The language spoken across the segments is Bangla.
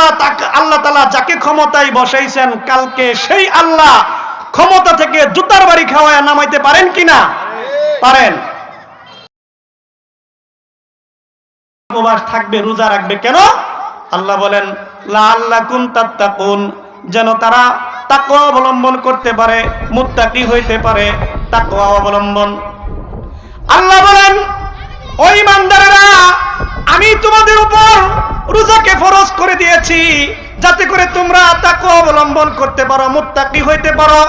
আল্লাহ আল্লাহ তালা যাকে ক্ষমতায় বসাইছেন, কালকে সেই আল্লাহ ক্ষমতা থেকে জুতার বাড়ি খাওয়ায় নামাইতে পারেন কিনা? পারেন। উপবাস থাকবে, রোজা রাখবে কেন? আল্লাহ বলেন যেন তারা অবলম্বন করতে পারে, মুত্তাকি হইতে পারে, তাকওয়া অবলম্বন। আল্লাহ বলেন ওই ইমানদারেরা, আমি তোমাদের উপর রোজাকে ফরজ করে দিয়েছি। যাতে করে তোমরা তাকওয়া অবলম্বন করতে পারো, মুত্তাকি হইতে পারো।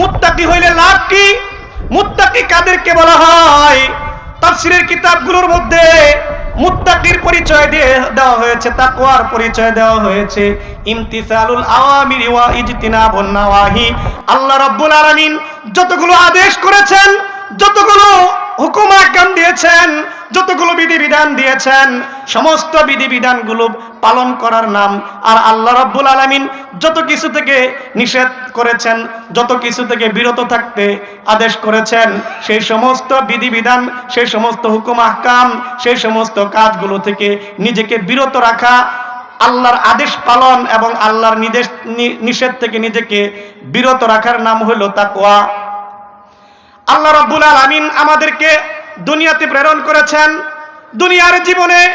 মুত্তাকি হইলে লাভ কি? মুত্তাকি কাদেরকে বলা হয়? তাফসিরের কিতাবগুলোর মধ্যে মুত্তাকির পরিচয় দিয়ে দেওয়া হয়েছে, তাকওয়ার পরিচয় দেওয়া হয়েছে। ইমতিসালুল ওয়া আল্লাহ রাব্বুল আলামিন যতগুলো আদেশ করেছেন, যতগুলো হুকুম আহকাম দিয়েছেন, যতগুলো বিধিবিধান দিয়েছেন সমস্ত বিধিবিধানগুলো পালন করার নাম। আর আল্লাহ রাব্বুল আলামিন যত কিছু থেকে নিষেধ করেছেন, যত কিছু থেকে বিরত থাকতে আদেশ করেছেন, সেই সমস্ত বিধিবিধান, সেই সমস্ত হুকুম আহকাম, সেই সমস্ত কাজগুলো থেকে নিজেকে বিরত রাখা, আল্লাহর আদেশ পালন এবং আল্লাহর নির্দেশ, নি- নিষেধ থেকে নিজেকে বিরত রাখার নাম হলো তাকওয়া। আল্লাহ রাব্বুল আলামিন আমাদেরকে দুনিয়াতে প্রেরণ করেছেন। দুনিয়ার জীবনে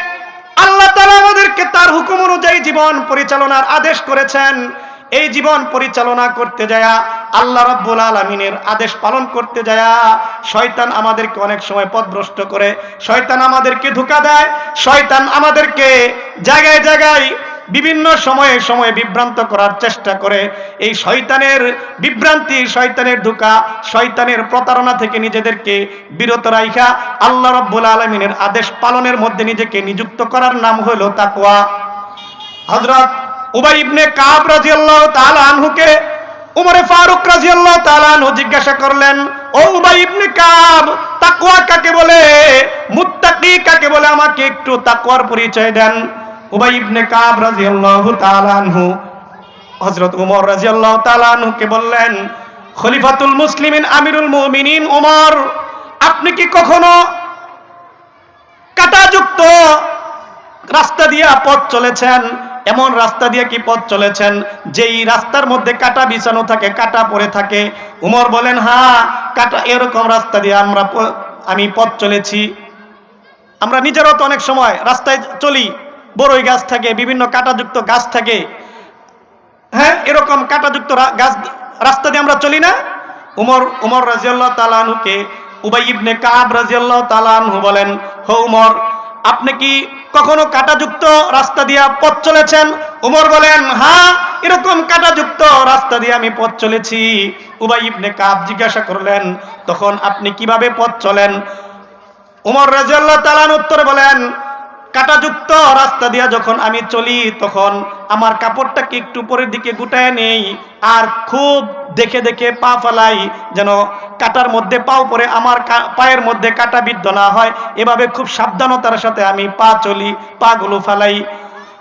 আল্লাহ তালা আমাদেরকে তার হুকুম অনুযায়ী জীবন পরিচালনার আদেশ করেছেন। এই জীবন পরিচালনা করতে যায়া আল্লাহ রব্বুল আলমিনের আদেশ পালন করতে যায়া শয়তান আমাদেরকে অনেক সময় পথভ্রষ্ট করে, শয়তান আমাদেরকে ধোকা দেয়, শয়তান আমাদেরকে জায়গায় জায়গায় বিভিন্ন সময়ে সময়ে বিভ্রান্ত করার চেষ্টা করে, এই শয়তানের বিভ্রান্তি, শয়তানের ধোকা, শয়তানের প্রতারণা থেকে নিজেদেরকে বিরত রাইখা আল্লাহ রাব্বুল আলামিনের আদেশ পালনের মধ্যে নিজেকে নিযুক্ত করার নাম হলো তাকওয়া। হযরত উবাই ইবনে কাব রাদিয়াল্লাহু তাআলা আনহুকে, উমরে ফারুক রাদিয়াল্লাহু তাআলা আনহু জিজ্ঞাসা করলেন, ও উবাই ইবনে কাব, তাকওয়া কাকে বলে? মুত্তাকি কাকে বলে? আমাকে একটু তাকওয়ার পরিচয় দেন। উবাই ইবনে কাব রাদিয়াল্লাহু তাআলা আনহু, হযরত উমর রাদিয়াল্লাহু তাআলা আনহুকে বললেন, খলিফাতুল মুসলিমিন আমিরুল মুমিনিন, উমর, আপনি কি কখনো কাটাযুক্ত রাস্তা দিয়ে পথ চলেছেন? এমন রাস্তা দিয়ে কি পথ চলেছেন? যেই রাস্তার মধ্যে কাটা বিছানো থাকে, কাটা পড়ে থাকে। উমর বলেন হ্যাঁ কাটা এরকম রাস্তা দিয়ে আমরা আমি পথ চলেছি। আমরা নিজেরও তো অনেক সময় রাস্তায় চলি। বড়ই গাছ থাকে, বিভিন্ন কাটাযুক্ত গাছ থাকে। হ্যাঁ এরকম কাটাযুক্ত গাছ রাস্তা দিয়ে আমরা চলি না? উমর উমর রাজিয়াল্লাহ তালানুকে উবাই ইবনে কাব রাজিয়াল্লাহ তালানহু বলেন, হো উমর, আপনি কি কখনো কাটাযুক্ত রাস্তা দিয়া পথ চলেছেন? উমর বলেন হ্যাঁ এরকম কাটাযুক্ত রাস্তা দিয়ে আমি পথ চলেছি। উবাই ইবনে কাব জিজ্ঞাসা করলেন, তখন আপনি কীভাবে পথ চলেন? উমর রাজিয়াল্লাহ তালান উত্তরে বলেন কাটাযুক্ত রাস্তা দিয়া যখন আমি চলি, তখন আমার কাপড়টাকে একটু উপরের দিকে গুটায় নেই আর খুব দেখে দেখে পা ফালাই, যেন কাটার মধ্যে পাও পরে আমার পায়ের মধ্যে কাটা বিদ্ধ না হয়। এভাবে খুব সাবধানতার সাথে আমি পা চলি, পাগুলো ফালাই।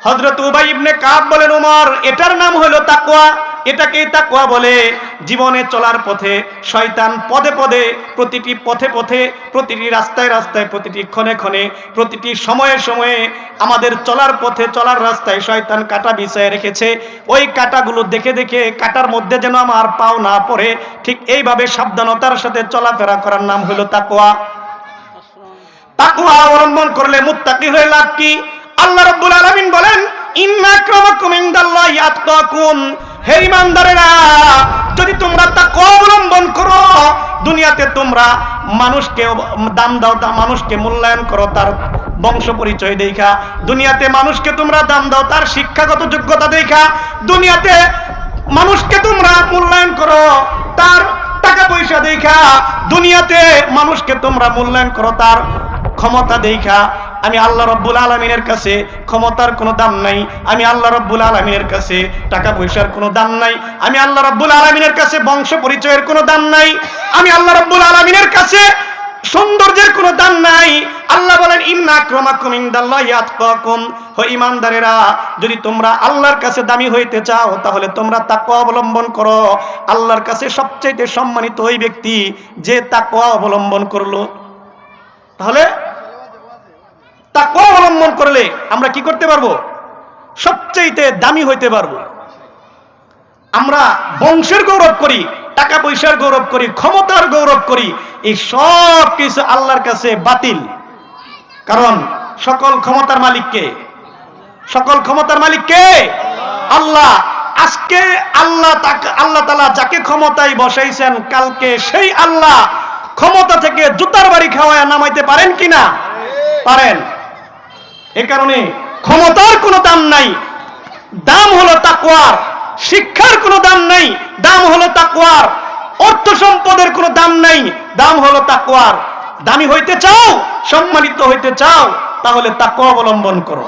হজরত উবাই ইবনে কাব বলেন, উমর, এটার নাম হলো তাকওয়া। এটাকেই তাকওয়া বলে। জীবনে চলার পথে শয়তান পদে পদে প্রতিটি পথে পথে, প্রতিটি রাস্তায় রাস্তায়, প্রতিটি ক্ষণে ক্ষণে, প্রতিটি সময়ে সময়ে আমাদের চলার পথে, চলার রাস্তায় শয়তান কাটা বিছায় রেখেছে। ওই কাটাগুলো দেখে দেখে কাটার মধ্যে যেন আমার পাও না পড়ে। ঠিক এইভাবে সাবধানতার সাথে চলাফেরা করার নাম হলো তাকওয়া। তাকওয়া অবলম্বন করলে মুত্তাকি হয়ে লাভ কি? আল্লাহ রাব্বুল আলামিন বলেন, ইন্না আক্রামাকুম ইনদাল্লাহি আতকাকুম হে ঈমানদারেরা যদি তোমরা তাকওয়া অবলম্বন করো, দুনিয়াতে তোমরা মানুষকে দাম দাও, তা মানুষকে মূল্যায়ন করো, তার বংশ পরিচয় দেখা। দুনিয়াতে মানুষকে তোমরা দাম দাও, তার শিক্ষাগত যোগ্যতা দেখা। দুনিয়াতে মানুষকে তোমরা মূল্যায়ন করো, তার টাকা পয়সা দেখা। দুনিয়াতে মানুষকে তোমরা মূল্যায়ন করো, তার ক্ষমতা দেখা। আমি আল্লাহ রব্বুল আলমিনের কাছে ক্ষমতার কোনো দাম নাই, আমি আল্লাহ রব্বুল আলমিনের কাছে টাকা পয়সার কোনো দাম নাই, আমি আল্লাহ রব্বুল আলমিনের কাছে বংশ পরিচয়ের কোনো দাম নাই, আমি আল্লাহ রব্বুল আলমিনের কাছে সৌন্দর্যের কোনো দাম নাই। আল্লাহ বলেন, ইন্না ইনদাল্লাহি আতকাকুম। হে ঈমানদারেরা, যদি তোমরা আল্লাহর কাছে দামি হইতে চাও, তাহলে তোমরা তাকওয়া অবলম্বন করো। আল্লাহর কাছে সবচেয়ে সম্মানিত ওই ব্যক্তি যে তাকওয়া অবলম্বন করল। তাহলে তাকওয়া অবলম্বন করলে আমরা কি করতে পারব? সবচেয়ে দামি হইতে পারব। আমরা বংশের গৌরব করি, টাকা পয়সার গৌরব করি, ক্ষমতার গৌরব করি, এই সব কিছু আল্লাহর কাছে বাতিল। কারণ সকল ক্ষমতার মালিককে, সকল ক্ষমতার মালিক কে আল্লাহ আজকে আল্লাহ আল্লাহ তালা যাকে ক্ষমতায় বসাইছেন, কালকে সেই আল্লাহ ক্ষমতা থেকে জুতার বাড়ি খাওয়ায় নামাইতে পারেন কিনা? পারেন। এ কারণে ক্ষমতার কোনো দাম নাই, দাম হলো তাকুয়ার শিক্ষার কোনো দাম নাই, দাম হলো তাকুয়ার অর্থ সম্পদের কোনো দাম নাই, দাম হলো তাকুয়ার দামি হইতে চাও, সম্মানিত হইতে চাও, তাহলে তাকুয়া অবলম্বন করো।